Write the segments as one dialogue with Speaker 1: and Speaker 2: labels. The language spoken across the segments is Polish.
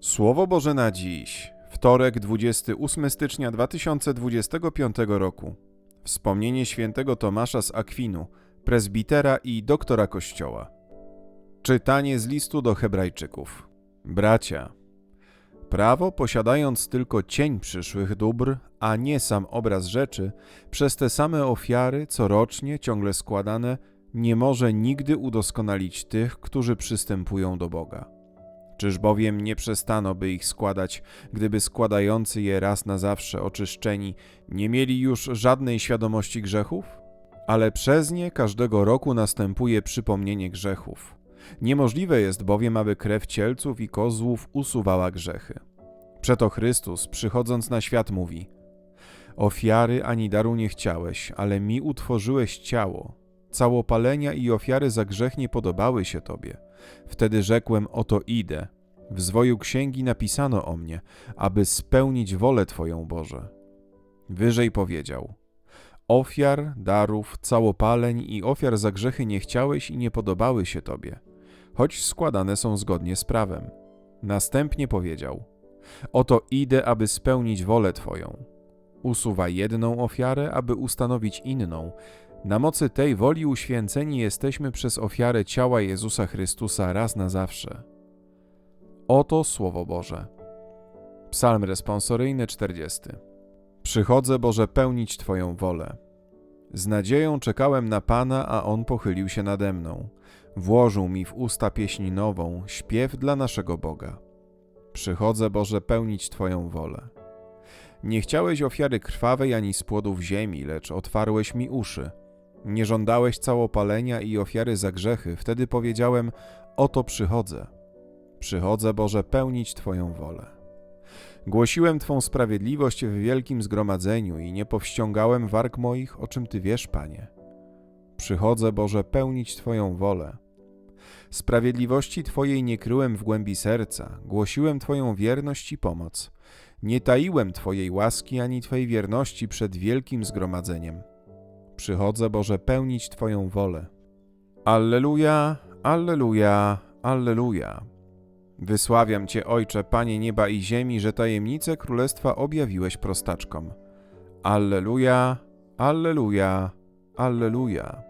Speaker 1: Słowo Boże na dziś, wtorek 28 stycznia 2025 roku. Wspomnienie świętego Tomasza z Akwinu, prezbitera i doktora Kościoła. Czytanie z listu do Hebrajczyków. Bracia, prawo posiadając tylko cień przyszłych dóbr, a nie sam obraz rzeczy, przez te same ofiary corocznie ciągle składane, nie może nigdy udoskonalić tych, którzy przystępują do Boga. Czyż bowiem nie przestano by ich składać, gdyby składający je raz na zawsze oczyszczeni nie mieli już żadnej świadomości grzechów? Ale przez nie każdego roku następuje przypomnienie grzechów. Niemożliwe jest bowiem, aby krew cielców i kozłów usuwała grzechy. Przeto Chrystus, przychodząc na świat, mówi: Ofiary ani daru nie chciałeś, ale mi utworzyłeś ciało. Całopalenia i ofiary za grzech nie podobały się Tobie. Wtedy rzekłem: Oto idę. W zwoju księgi napisano o mnie, aby spełnić wolę Twoją, Boże. Wyżej powiedział: Ofiar, darów, całopaleń i ofiar za grzechy nie chciałeś i nie podobały się Tobie, choć składane są zgodnie z prawem. Następnie powiedział: Oto idę, aby spełnić wolę Twoją. Usuwa jedną ofiarę, aby ustanowić inną. Na mocy tej woli uświęceni jesteśmy przez ofiarę ciała Jezusa Chrystusa raz na zawsze. Oto Słowo Boże. Psalm responsoryjny 40. Przychodzę, Boże, pełnić Twoją wolę. Z nadzieją czekałem na Pana, a On pochylił się nade mną. Włożył mi w usta pieśń nową, śpiew dla naszego Boga. Przychodzę, Boże, pełnić Twoją wolę. Nie chciałeś ofiary krwawej ani z płodów ziemi, lecz otwarłeś mi uszy. Nie żądałeś całopalenia i ofiary za grzechy, wtedy powiedziałem: Oto przychodzę. Przychodzę, Boże, pełnić Twoją wolę. Głosiłem Twą sprawiedliwość w wielkim zgromadzeniu i nie powściągałem warg moich, o czym Ty wiesz, Panie. Przychodzę, Boże, pełnić Twoją wolę. Sprawiedliwości Twojej nie kryłem w głębi serca, głosiłem Twoją wierność i pomoc. Nie taiłem Twojej łaski ani Twojej wierności przed wielkim zgromadzeniem. Przychodzę, Boże, pełnić Twoją wolę. Alleluja, alleluja, alleluja. Wysławiam Cię, Ojcze, Panie nieba i ziemi, że tajemnice królestwa objawiłeś prostaczkom. Alleluja, alleluja, alleluja.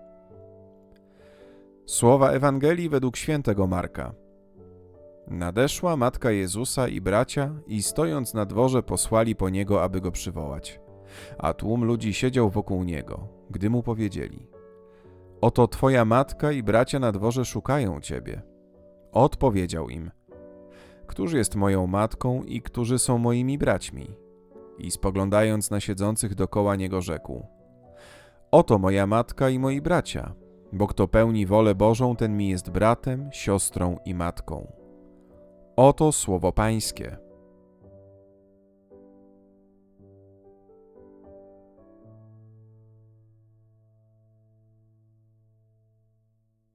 Speaker 1: Słowa Ewangelii według świętego Marka. Nadeszła matka Jezusa i bracia, i stojąc na dworze posłali po niego, aby go przywołać. A tłum ludzi siedział wokół niego, gdy mu powiedzieli: Oto twoja matka i bracia na dworze szukają ciebie. Odpowiedział im: Któż jest moją matką i którzy są moimi braćmi? I spoglądając na siedzących dokoła niego, rzekł: Oto moja matka i moi bracia, bo kto pełni wolę Bożą, ten mi jest bratem, siostrą i matką. Oto słowo Pańskie.